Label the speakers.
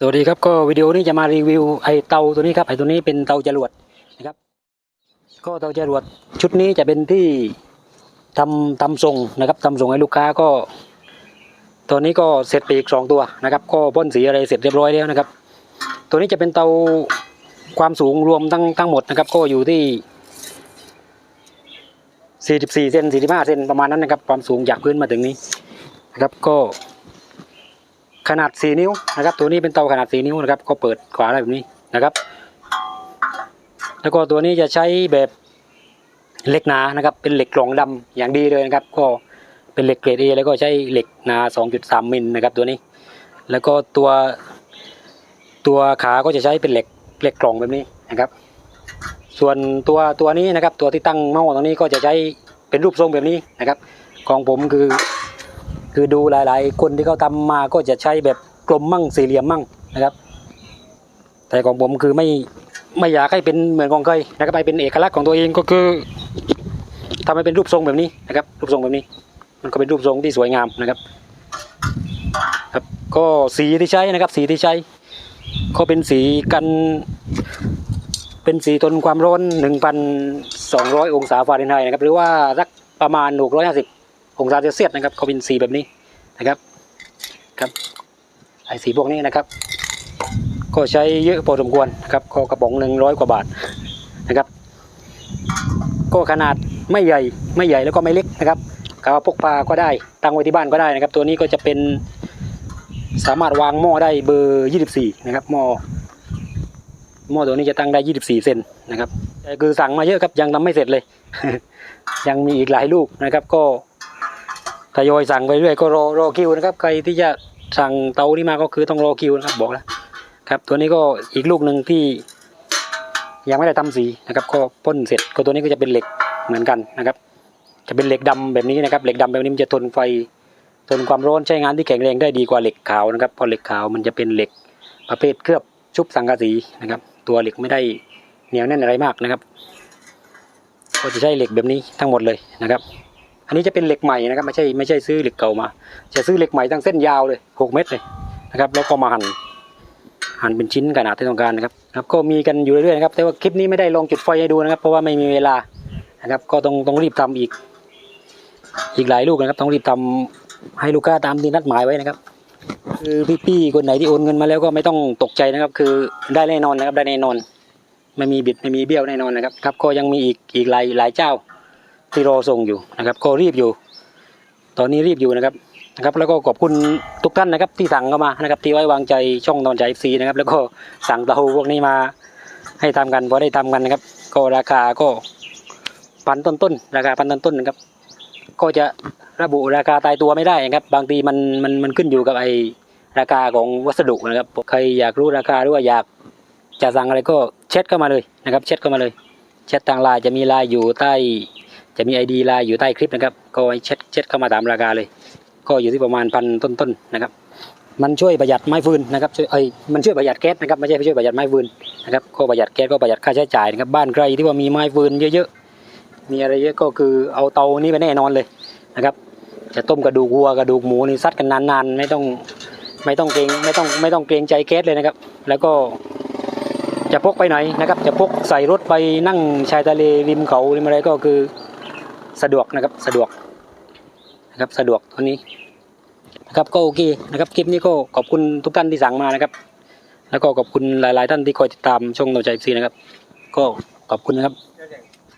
Speaker 1: สวัสดีครับก็วิดีโอนี้จะมารีวิวไอเตาตัวนี้ครับไอตัวนี้เป็นเตาจรวดนะครับ ก็เตาจรวดชุดนี้จะเป็นที่ทำทำส่งนะครับทำส่งให้ลูกค้าก็ตัวนี้ก็เสร็จไปอีกสองตัวนะครับ ก็พ่นสีอะไรเสร็จเรียบร้อยแล้วนะครับ ตัวนี้จะเป็นเตาความสูงรวมทั้งทั้งหมดนะครับ ก็อยู่ที่ 44เซน45เซนประมาณนั้นนะครับ ความสูงจากพื้นมาถึงนี้นะครับก็ ขนาด 4 นิ้วนะครับ ตัวนี้เป็นเตาขนาด 4 นิ้วนะครับ ก็เปิดขวาได้แบบนี้นะครับ แล้วก็ตัวนี้จะใช้แบบเหล็กหนานะครับ เป็นเหล็กกล่องดำอย่างดีเลยนะครับ ก็เป็นเหล็กเกรด A แล้วก็ใช้เหล็กหนา 2.3 มิลนะครับ ตัวนี้ แล้วก็ตัวตัวขาก็จะใช้เป็นเหล็กเหล็กกล่องแบบนี้นะครับ ส่วนตัวตัวนี้นะครับ ตัวที่ตั้งเมาส์ตรงนี้ก็จะใช้เป็นรูปทรงแบบนี้นะครับ ของผมคือ คือดูหลาย ๆ คนที่เขาทำมาก็จะใช้แบบกลมมั่งสี่เหลี่ยมมั่งนะครับ แต่ของผมคือไม่ไม่อยากให้เป็นเหมือนของใครนะครับไปเป็นเอกลักษณ์ของตัวเองก็คือทำให้เป็นรูปทรงแบบนี้นะครับ รูปทรงแบบนี้ มันก็เป็นรูปทรงที่สวยงามนะครับ ครับก็สีที่ใช้นะครับ สีที่ใช้ ก็เป็นสีกัน เป็นสีทนความร้อน 1,200 องศาฟาเรนไฮต์นะครับ หรือว่าสักประมาณ 650 องศาเซลเซียสนะครับเขาเป็นสีแบบนี้ นะครับครับไอสีพวกนี้นะครับ ก็ใช้เยอะพอสมควรนะครับก็กระป๋องหนึ่งร้อยกว่าบาทนะครับ ก็ขนาดไม่ใหญ่ไม่ใหญ่แล้วก็ไม่เล็กนะครับกเอาพกพาก็ได้ตั้งไว้ที่บ้านก็ได้นะครับ ตัวนี้ก็จะเป็นสามารถวางหม้อได้เบอร์ 24 นะครับหม้อหม้อตัวนี้จะตั้งได้ 24 เซนนะครับแต่คือสั่งมาเยอะครับยังทำไม่เสร็จเลย ยังมีอีกหลายลูกนะครับ ก็ ทยอยสั่งไปเรื่อยก็รอรอคิวนะครับ ใครที่จะสั่งเตานี้มาก็คือต้องรอคิวนะครับบอกแล้วครับ ตัวนี้ก็อีกลูกหนึ่งที่ยังไม่ได้ทำสีนะครับ ก็พ่นเสร็จก็ตัวนี้ก็จะเป็นเหล็กเหมือนกันนะครับ จะเป็นเหล็กดำแบบนี้นะครับ เหล็กดำแบบนี้มันจะทนไฟทนความร้อนใช้งานที่แข็งแรงได้ดีกว่าเหล็กขาวนะครับเพราะเหล็กขาวมันจะเป็นเหล็กประเภทเคลือบชุบสังกะสีนะครับ ตัวเหล็กไม่ได้เหนียวแน่นอะไรมากนะครับ ก็จะใช้เหล็กแบบนี้ทั้งหมดเลยนะครับ อันนี้จะเป็นเหล็กใหม่นะครับไม่ใช่ไม่ใช่ซื้อเหล็กเก่ามา จะซื้อเหล็กใหม่ตั้งเส้นยาวเลยหกเมตรเลยนะครับ แล้วก็มาหั่นหั่นเป็นชิ้นขนาดที่ต้องการนะครับครับก็มีกันอยู่เรื่อยๆนะครับ แต่ว่าคลิปนี้ไม่ได้ลองจุดไฟให้ดูนะครับ เพราะว่าไม่มีเวลานะครับ ก็ต้องต้องรีบทำอีก อีกหลายลูกนะครับ ต้องรีบทำให้ลูกค้าตามที่นัดหมายไว้นะครับคือพี่ๆคนไหนที่โอนเงินมาแล้วก็ไม่ต้องตกใจนะครับ คือได้แน่นอนนะครับได้แน่นอน ไม่มีบิดไม่มีเบี้ยวแน่นอนนะครับครับก็ยังมีอีกอีกหลายหลายเจ้า ที่รอส่งอยู่นะครับก็รีบอยู่ ตอนนี้รีบอยู่นะครับนะครับ แล้วก็ขอบคุณทุกท่านนะครับ ที่สั่งเข้ามานะครับ ที่ไว้วางใจช่องนอนใจซีนะครับ แล้วก็สั่งเตาพวกนี้มาให้ทำกันพอได้ทำกันนะครับ ก็ราคาก็พันต้นๆราคาพันต้นๆนะครับ ก็จะระบุราคาตายตัวไม่ได้นะครับ บางทีมันมันมันขึ้นอยู่กับไอราคาของวัสดุนะครับใครอยากรู้ราคาหรือว่าอยากจะสั่งอะไรก็แชทเข้ามาเลยนะครับแชทเข้ามาเลยแชททางไลน์จะมีไลน์อยู่ใต้ จะมีไอดีไลน์อยู่ใต้คลิปนะครับก็ให้แชทแชทเข้ามาตามราคาเลย ก็อยู่ที่ประมาณพันต้นๆนะครับ มันช่วยประหยัดไม้ฟืนนะครับช่วยเอ้ยมันช่วยประหยัดแก๊สนะครับไม่ใช่ช่วยประหยัดไม้ฟืนนะครับก็ประหยัดแก๊สก็ประหยัดค่าใช้จ่ายนะครับบ้านใครที่ว่ามีไม้ฟืนเยอะๆมีอะไรเยอะก็คือเอาเตานี้ไปแน่นอนเลยนะครับ จะต้มกระดูกวัวกระดูกหมูนี่ซัดกันนานๆ ไม่ต้องไม่ต้องเกรงไม่ต้องไม่ต้องเกรงใจแก๊สเลยนะครับ แล้วก็จะพกไปไหนนะครับ จะพกใส่รถไปนั่งชายทะเลริมเขาริมอะไรก็คือ สะดวกนะครับสะดวกนะครับสะดวกตัวนี้นะครับก็โอเคนะครับคลิปนี้ก็ขอบคุณทุกท่านที่สั่งมานะครับ แล้วก็ขอบคุณหลาย ๆ ท่านที่คอยติดตามช่องเราใจซีนะครับ ก็ขอบคุณนะครับ